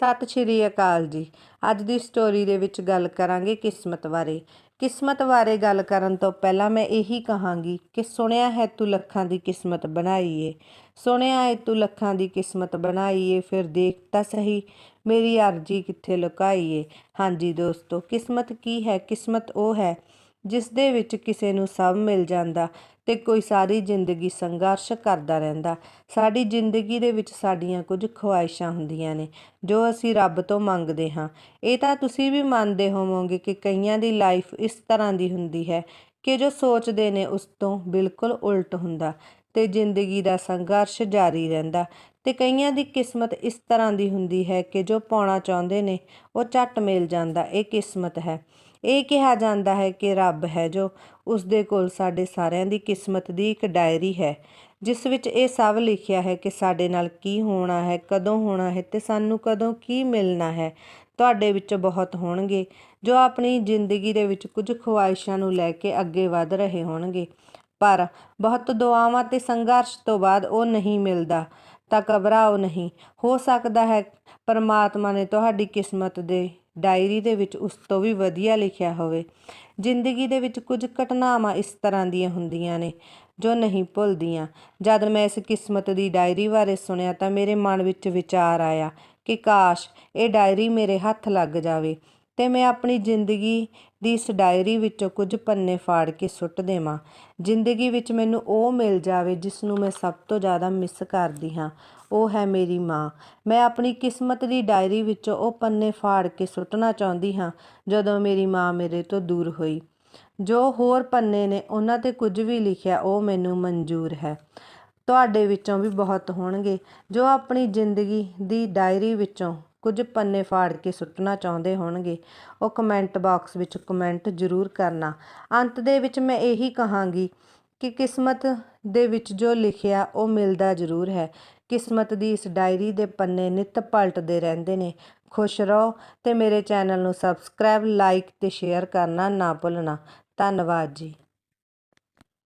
ਸਤਿ ਸ਼੍ਰੀ ਅਕਾਲ ਜੀ। ਅੱਜ ਦੀ ਸਟੋਰੀ ਦੇ ਵਿੱਚ ਗੱਲ ਕਰਾਂਗੇ ਕਿਸਮਤ ਬਾਰੇ। ਕਿਸਮਤ ਬਾਰੇ ਗੱਲ ਕਰਨ ਤੋਂ ਪਹਿਲਾਂ ਮੈਂ ਇਹੀ ਕਹਾਂਗੀ ਕਿ ਸੁਣਿਆ ਹੈ ਤੂੰ ਲੱਖਾਂ ਦੀ ਕਿਸਮਤ ਬਣਾਈਏ। ਸੁਣਿਆ ਹੈ ਤੂੰ ਲੱਖਾਂ ਦੀ ਕਿਸਮਤ ਬਣਾਈਏ, ਫਿਰ ਦੇਖ ਤਾਂ ਸਹੀ, ਮੇਰੀ ਅਰਜੀ ਕਿੱਥੇ ਲੁਕਾਈਏ। ਹਾਂਜੀ ਦੋਸਤੋ, ਕਿਸਮਤ ਕੀ ਹੈ? ਕਿਸਮਤ ਉਹ ਹੈ ਜਿਸ ਦੇ ਵਿੱਚ ਕਿਸੇ ਨੂੰ ਸਭ ਮਿਲ ਜਾਂਦਾ ਤੇ ਕੋਈ ਸਾਰੀ ਜ਼ਿੰਦਗੀ ਸੰਘਰਸ਼ ਕਰਦਾ ਰਹਿੰਦਾ। ਸਾਡੀ ਜ਼ਿੰਦਗੀ ਦੇ ਵਿੱਚ ਸਾਡੀਆਂ ਕੁਝ ਖੁਆਇਸ਼ਾਂ ਹੁੰਦੀਆਂ ਨੇ, ਜੋ ਅਸੀਂ ਰੱਬ ਤੋਂ ਮੰਗਦੇ ਹਾਂ। ਇਹ ਤਾਂ ਤੁਸੀਂ ਵੀ ਮੰਨਦੇ ਹੋਵੋਗੇ ਕਿ ਕਈਆਂ ਦੀ ਲਾਈਫ ਇਸ ਤਰ੍ਹਾਂ ਦੀ ਹੁੰਦੀ ਹੈ ਕਿ ਜੋ ਸੋਚਦੇ ਨੇ ਉਸ ਤੋਂ ਬਿਲਕੁਲ ਉਲਟ ਹੁੰਦਾ ਤੇ ਜ਼ਿੰਦਗੀ ਦਾ ਸੰਘਰਸ਼ ਜਾਰੀ ਰਹਿੰਦਾ। ਤੇ ਕਈਆਂ ਦੀ ਕਿਸਮਤ ਇਸ ਤਰ੍ਹਾਂ ਦੀ ਹੁੰਦੀ ਹੈ ਕਿ ਜੋ ਪਾਉਣਾ ਚਾਹੁੰਦੇ ਨੇ, ਉਹ ਝੱਟ ਮਿਲ ਜਾਂਦਾ। ਇਹ ਕਿਸਮਤ ਹੈ। ਇਹ ਕਿਹਾ ਜਾਂਦਾ ਹੈ ਕਿ ਰੱਬ ਹੈ ਜੋ ਉਸ ਦੇ ਕੋਲ ਸਾਡੇ ਸਾਰਿਆਂ ਦੀ ਕਿਸਮਤ ਦੀ ਇੱਕ ਡਾਇਰੀ ਹੈ, ਜਿਸ ਵਿੱਚ ਇਹ ਸਭ ਲਿਖਿਆ ਹੈ ਕਿ ਸਾਡੇ ਨਾਲ ਕੀ ਹੋਣਾ ਹੈ, ਕਦੋਂ ਹੋਣਾ ਹੈ ਤੇ ਸਾਨੂੰ ਕਦੋਂ ਕੀ ਮਿਲਣਾ ਹੈ, ਤੁਹਾਡੇ ਵਿੱਚ ਬਹੁਤ ਹੋਣਗੇ, ਜੋ ਆਪਣੀ ਜ਼ਿੰਦਗੀ ਦੇ ਵਿੱਚ ਕੁਝ ਖੁਆਇਸ਼ਾਂ ਨੂੰ ਲੈ ਕੇ ਅੱਗੇ ਵਧ ਰਹੇ ਹੋਣਗੇ। ਪਰ ਬਹੁਤ ਦੁਆਵਾਂ ਤੇ ਸੰਘਰਸ਼ ਤੋਂ ਬਾਅਦ ਉਹ ਨਹੀਂ ਮਿਲਦਾ, ਤਾਂ ਘਬਰਾਓ ਨਹੀਂ, ਹੋ ਸਕਦਾ ਹੈ ਪਰਮਾਤਮਾ ਨੇ ਤੁਹਾਡੀ ਕਿਸਮਤ ਦੇ ਡਾਇਰੀ ਦੇ ਵਿੱਚ ਉਸ ਤੋਂ ਵੀ ਵਧੀਆ ਲਿਖਿਆ ਹੋਵੇ। ਜ਼ਿੰਦਗੀ ਦੇ ਵਿੱਚ ਕੁਝ ਘਟਨਾਵਾਂ ਇਸ ਤਰ੍ਹਾਂ ਦੀਆਂ ਹੁੰਦੀਆਂ ਨੇ ਜੋ ਨਹੀਂ ਭੁੱਲਦੀਆਂ। ਜਦ ਮੈਂ ਇਸ ਕਿਸਮਤ ਦੀ ਡਾਇਰੀ ਬਾਰੇ ਸੁਣਿਆ ਤਾਂ ਮੇਰੇ ਮਨ ਵਿੱਚ ਵਿਚਾਰ ਆਇਆ ਕਿ ਕਾਸ਼ ਇਹ ਡਾਇਰੀ ਮੇਰੇ ਹੱਥ ਲੱਗ ਜਾਵੇ। ਤੇ ਮੈਂ ਆਪਣੀ ਜ਼ਿੰਦਗੀ ਦੀ ਇਸ ਡਾਇਰੀ ਵਿੱਚੋਂ ਕੁਝ ਪੰਨੇ ਫਾੜ ਕੇ ਸੁੱਟ ਦੇਵਾਂ। ਜ਼ਿੰਦਗੀ ਵਿੱਚ ਮੈਨੂੰ ਉਹ ਮਿਲ ਜਾਵੇ ਜਿਸ ਨੂੰ ਮੈਂ ਸਭ ਤੋਂ ਜ਼ਿਆਦਾ ਮਿਸ ਕਰਦੀ ਹਾਂ। ਉਹ ਹੈ ਮੇਰੀ ਮਾਂ। ਮੈਂ ਆਪਣੀ ਕਿਸਮਤ ਦੀ ਡਾਇਰੀ ਵਿੱਚੋਂ ਉਹ ਪੰਨੇ ਫਾੜ ਕੇ ਸੁੱਟਣਾ ਚਾਹੁੰਦੀ ਹਾਂ ਜਦੋਂ ਮੇਰੀ ਮਾਂ ਮੇਰੇ ਤੋਂ ਦੂਰ ਹੋਈ। ਜੋ ਹੋਰ ਪੰਨੇ ਨੇ ਉਹਨਾਂ ਤੇ ਕੁਝ ਵੀ ਲਿਖਿਆ ਉਹ ਮੈਨੂੰ ਮਨਜ਼ੂਰ ਹੈ। ਤੁਹਾਡੇ ਵਿੱਚੋਂ ਵੀ ਬਹੁਤ ਹੋਣਗੇ। ਜੋ ਆਪਣੀ ਜ਼ਿੰਦਗੀ ਦੀ ਡਾਇਰੀ ਵਿੱਚੋਂ ਕੁਝ ਪੰਨੇ ਫਾੜ ਕੇ ਸੁੱਟਣਾ ਚਾਹੁੰਦੇ ਹੋਣਗੇ, ਉਹ ਕਮੈਂਟ ਬਾਕਸ ਵਿੱਚ ਕਮੈਂਟ ਜ਼ਰੂਰ ਕਰਨਾ। ਅੰਤ ਦੇ ਵਿੱਚ ਮੈਂ ਇਹੀ ਕਹਾਂਗੀ ਕਿ ਕਿਸਮਤ ਦੇ ਵਿੱਚ ਜੋ ਲਿਖਿਆ, ਉਹ ਮਿਲਦਾ ਜ਼ਰੂਰ ਹੈ। ਕਿਸਮਤ ਦੀ ਇਸ ਡਾਇਰੀ ਦੇ ਪੰਨੇ ਨਿਤ ਪਲਟਦੇ ਰਹਿੰਦੇ ਨੇ। ਖੁਸ਼ ਰਹੋ ਤੇ ਮੇਰੇ ਚੈਨਲ ਨੂੰ ਸਬਸਕ੍ਰਾਈਬ ਲਾਈਕ ਤੇ ਸ਼ੇਅਰ ਕਰਨਾ ਨਾ ਭੁੱਲਣਾ। ਧੰਨਵਾਦ ਜੀ।